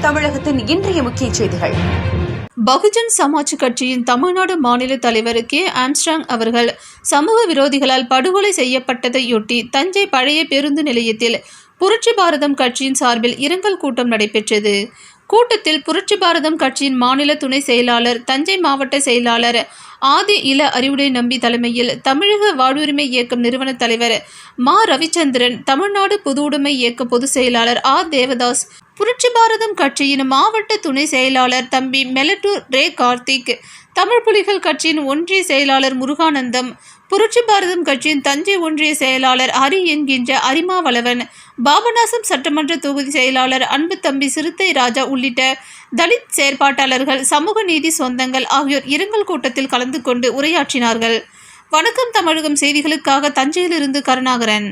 தமிழகத்தின் இன்றைய முக்கிய செய்திகள். பகுஜன் சமாஜ் கட்சியின் தமிழ்நாடு மாநில தலைவர் கே. ஆம்ஸ்ட்ராங் அவர்கள் சமூக விரோதிகளால் படுகொலை செய்யப்பட்டதையொட்டி தஞ்சை பழைய பேருந்து நிலையத்தில் புரட்சி பாரதம் கட்சியின் சார்பில் இரங்கல் கூட்டம் நடைபெற்றது. கூட்டத்தில் புரட்சி பாரதம் கட்சியின் மாநில துணை செயலாளர் தஞ்சை மாவட்ட செயலாளர் ஆதி இள அறிவுடை நம்பி தலைமையில் தமிழக வாழ்வுரிமை இயக்கம் நிறுவன தலைவர் மா. ரவிச்சந்திரன் தமிழ்நாடு பொதுவுடைமை உடைமை இயக்க பொதுச் செயலாளர் ஆர். தேவதாஸ் புரட்சி பாரதம் கட்சியின் மாவட்ட துணை செயலாளர் தம்பி மெலட்டூர் ரே கார்த்திக் தமிழ் புலிகள் கட்சியின் ஒன்றிய செயலாளர் முருகானந்தம் புரட்சி பாரதம் கட்சியின் தஞ்சை ஒன்றிய செயலாளர் ஹரி என்கின்ற அரிமாவளவன் பாபநாசம் சட்டமன்ற தொகுதி செயலாளர் அன்பு தம்பி சிறுத்தை ராஜா உள்ளிட்ட தலித் செயற்பாட்டாளர்கள் சமூக நீதி சொந்தங்கள் ஆகியோர் இரங்கல் கூட்டத்தில் கலந்து கொண்டு உரையாற்றினார்கள். வணக்கம் தமிழகம் செய்திகளுக்காக தஞ்சையிலிருந்து கருணாகரன்.